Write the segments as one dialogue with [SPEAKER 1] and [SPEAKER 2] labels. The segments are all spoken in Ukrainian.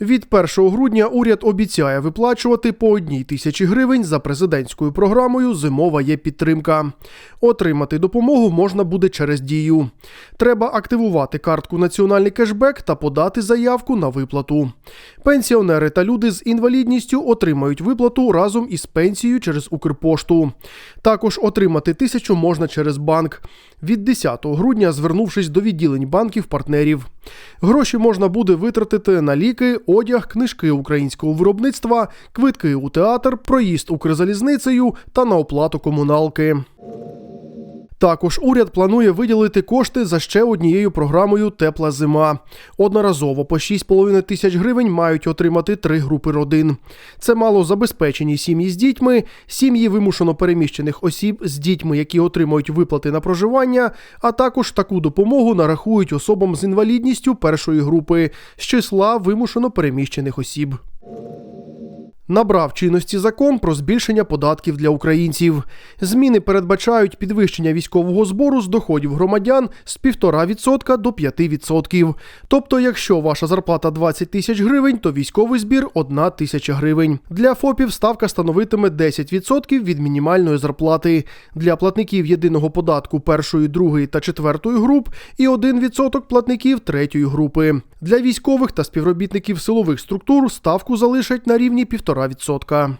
[SPEAKER 1] Від 1 грудня уряд обіцяє виплачувати по одній тисячі гривень за президентською програмою Зимова є підтримка. Отримати допомогу можна буде через дію. Треба активувати картку Національний кешбек та подати заявку на виплату. Пенсіонери та люди з інвалідністю отримають виплату разом із пенсією через Укрпошту. Також отримати тисячу можна через банк. Від 10 грудня, звернувшись до відділень банків партнерів. Гроші можна буде витратити на ліки, одяг, книжки українського виробництва, квитки у театр, проїзд Укрзалізницею та на оплату комуналки. Також уряд планує виділити кошти за ще однією програмою Тепла зима. Одноразово по 6,5 тисяч гривень мають отримати три групи родин. Це малозабезпечені сім'ї з дітьми, сім'ї вимушено переміщених осіб з дітьми, які отримують виплати на проживання, а також таку допомогу нарахують особам з інвалідністю першої групи з числа вимушено переміщених осіб. Набрав чинності закон про збільшення податків для українців. Зміни передбачають підвищення військового збору з доходів громадян з 1,5% до 5%. Тобто, якщо ваша зарплата 20 тисяч гривень, то військовий збір 1 тисяча гривень. Для ФОПів ставка становитиме 10% від мінімальної зарплати. Для платників єдиного податку першої, другої та четвертої груп і 1% платників третьої групи. Для військових та співробітників силових структур ставку залишать на рівні 1,5%.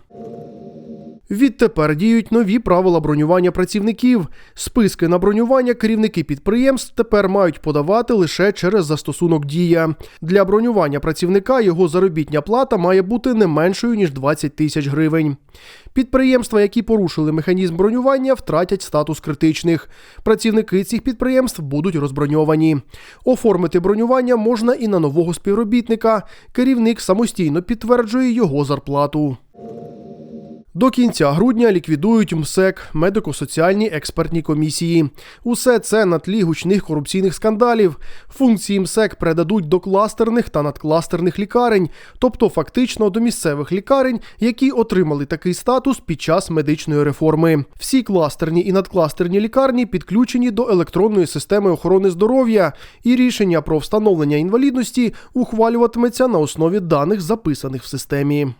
[SPEAKER 1] Відтепер діють нові правила бронювання працівників. Списки на бронювання керівники підприємств тепер мають подавати лише через застосунок Дія. Для бронювання працівника його заробітня плата має бути не меншою ніж 20 тисяч гривень. Підприємства, які порушили механізм бронювання, втратять статус критичних. Працівники цих підприємств будуть розброньовані. Оформити бронювання можна і на нового співробітника. Керівник самостійно підтверджує його зарплату. До кінця грудня ліквідують МСЕК медико-соціальні експертні комісії. Усе це на тлі гучних корупційних скандалів. Функції МСЕК передадуть до кластерних та надкластерних лікарень, тобто фактично до місцевих лікарень, які отримали такий статус під час медичної реформи. Всі кластерні і надкластерні лікарні підключені до електронної системи охорони здоров'я, і рішення про встановлення інвалідності ухвалюватиметься на основі даних, записаних в системі.